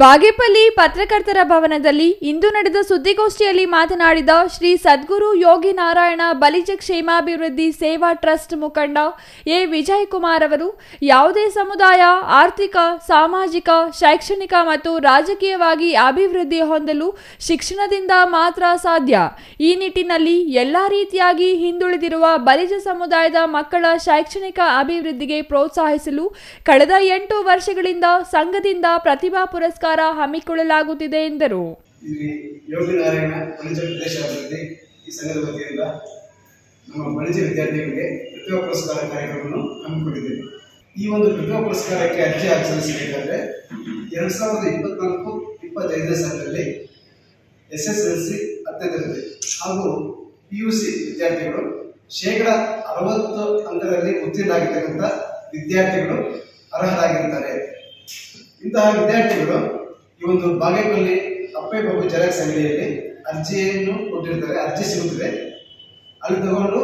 ಬಾಗೇಪಲ್ಲಿ ಪತ್ರಕರ್ತರ ಭವನದಲ್ಲಿ ಇಂದು ನಡೆದ ಸುದ್ದಿಗೋಷ್ಠಿಯಲ್ಲಿ ಮಾತನಾಡಿದ ಶ್ರೀ ಸದ್ಗುರು ಯೋಗಿ ನಾರಾಯಣ ಬಲಿಜ ಕ್ಷೇಮಾಭಿವೃದ್ಧಿ ಸೇವಾ ಟ್ರಸ್ಟ್ ಮುಖಂಡ ಎ ವಿಜಯಕುಮಾರ್ ಅವರು, ಯಾವುದೇ ಸಮುದಾಯ ಆರ್ಥಿಕ, ಸಾಮಾಜಿಕ, ಶೈಕ್ಷಣಿಕ ಮತ್ತು ರಾಜಕೀಯವಾಗಿ ಅಭಿವೃದ್ಧಿ ಹೊಂದಲು ಶಿಕ್ಷಣದಿಂದ ಮಾತ್ರ ಸಾಧ್ಯ. ಈ ನಿಟ್ಟಿನಲ್ಲಿ ಎಲ್ಲ ರೀತಿಯಾಗಿ ಹಿಂದುಳಿದಿರುವ ಬಲಿಜ ಸಮುದಾಯದ ಮಕ್ಕಳ ಶೈಕ್ಷಣಿಕ ಅಭಿವೃದ್ಧಿಗೆ ಪ್ರೋತ್ಸಾಹಿಸಲು ಕಳೆದ ಎಂಟು ವರ್ಷಗಳಿಂದ ಸಂಘದಿಂದ ಪ್ರತಿಭಾ ಪುರಸ್ಕಾರ ಹಮ್ಮಿಕೊಳ್ಳಲಾಗುತ್ತಿದೆ ಎಂದರು. ನಮ್ಮ ಬಣಿಜ ವಿದ್ಯಾರ್ಥಿಗಳಿಗೆ ಪ್ರತಿಭಾ ಪುರಸ್ಕಾರ ಕಾರ್ಯಕ್ರಮವನ್ನು ಹಮ್ಮಿಕೊಂಡಿದ್ದೇವೆ. ಈ ಒಂದು ಪ್ರತಿಭಾ ಪುರಸ್ಕಾರಕ್ಕೆ ಅರ್ಜಿ ಹಾಕಿ ಸಲ್ಲಿಸಬೇಕಾದ್ರೆ ಎರಡು ಸಾವಿರದ ಇಪ್ಪತ್ನಾಲ್ಕು ಇಪ್ಪತ್ತೈದನೇ ಸಾಲಿನಲ್ಲಿ ಎಸ್ ಎಸ್ ಎಲ್ ಸಿ ಹತ್ತನೇ ಹಾಗೂ ಪಿ ಯು ಸಿ ವಿದ್ಯಾರ್ಥಿಗಳು ಶೇಕಡ ಅರವತ್ತು ಅಂಕದಲ್ಲಿ ಉತ್ತೀರ್ಣರಾಗಿರ್ತಕ್ಕಂಥ ವಿದ್ಯಾರ್ಥಿಗಳು ಅರ್ಹರಾಗಿರ್ತಾರೆ ಇಂತಹ ವಿದ್ಯಾರ್ಥಿಗಳು ಈ ಒಂದು ಬಾಗೇಪಲ್ಲಿ ಅಪ್ಪೆ ಬಾಬು ಜೆರಾಕ್ಸ್ ಅಂಗಡಿಯಲ್ಲಿ ಅರ್ಜಿಯನ್ನು ಕೊಟ್ಟಿರ್ತಾರೆ, ಅರ್ಜಿ ಸಿಗುತ್ತದೆ. ಅಲ್ಲಿ ತಗೊಂಡು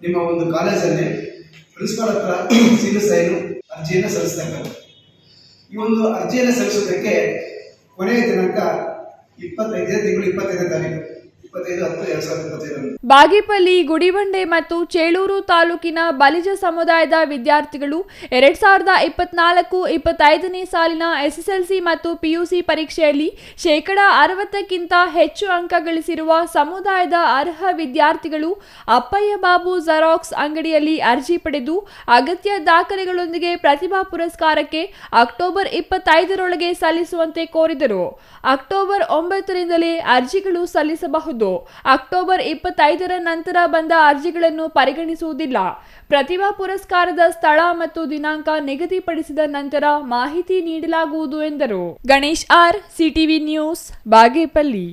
ನಿಮ್ಮ ಒಂದು ಕಾಲೇಜಲ್ಲಿ ಪ್ರಿನ್ಸಿಪಾಲ್ ಹತ್ರ ಸೀಲು ಸೈನು ಅರ್ಜಿಯನ್ನು ಸಲ್ಲಿಸ್ತಕ್ಕಂಥ ಈ ಒಂದು ಅರ್ಜಿಯನ್ನು ಸಲ್ಲಿಸೋದಕ್ಕೆ ಕೊನೆಯ ದಿನಾಂಕ ಇಪ್ಪತ್ತೈದನೇ ತಿಂಗಳು ಇಪ್ಪತ್ತೈದನೇ ತಾರೀಕು. ಬಾಗೇಪಲ್ಲಿ, ಗುಡಿಬಂಡೆ ಮತ್ತು ಚೇಳೂರು ತಾಲೂಕಿನ ಬಲಿಜ ಸಮುದಾಯದ ವಿದ್ಯಾರ್ಥಿಗಳು ಎರಡ್ ಸಾವಿರದ ಇಪ್ಪತ್ನಾಲ್ಕು, ಇಪ್ಪತ್ತೈದನೇ ಸಾಲಿನ ಎಸ್ಎಸ್ಎಲ್ಸಿ ಮತ್ತು ಪಿಯುಸಿ ಪರೀಕ್ಷೆಯಲ್ಲಿ ಶೇಕಡ ಅರವತ್ತಕ್ಕಿಂತ ಹೆಚ್ಚು ಅಂಕ ಗಳಿಸಿರುವ ಸಮುದಾಯದ ಅರ್ಹ ವಿದ್ಯಾರ್ಥಿಗಳು ಅಪ್ಪಯ್ಯ ಬಾಬು ಜೆರಾಕ್ಸ್ ಅಂಗಡಿಯಲ್ಲಿ ಅರ್ಜಿ ಪಡೆದು ಅಗತ್ಯ ದಾಖಲೆಗಳೊಂದಿಗೆ ಪ್ರತಿಭಾ ಪುರಸ್ಕಾರಕ್ಕೆ ಅಕ್ಟೋಬರ್ ಇಪ್ಪತ್ತೈದರೊಳಗೆ ಸಲ್ಲಿಸುವಂತೆ ಕೋರಿದರು. ಅಕ್ಟೋಬರ್ ಒಂಬತ್ತರಿಂದಲೇ ಅರ್ಜಿಗಳು ಸಲ್ಲಿಸಬಹುದು. ಅಕ್ಟೋಬರ್ ಇಪ್ಪತ್ತೈದರ ನಂತರ ಬಂದ ಅರ್ಜಿಗಳನ್ನು ಪರಿಗಣಿಸುವುದಿಲ್ಲ. ಪ್ರತಿಭಾ ಪುರಸ್ಕಾರದ ಸ್ಥಳ ಮತ್ತು ದಿನಾಂಕ ನಿಗದಿಪಡಿಸಿದ ನಂತರ ಮಾಹಿತಿ ನೀಡಲಾಗುವುದು ಎಂದರು. Ganesh R, CTV news, Bagepalli.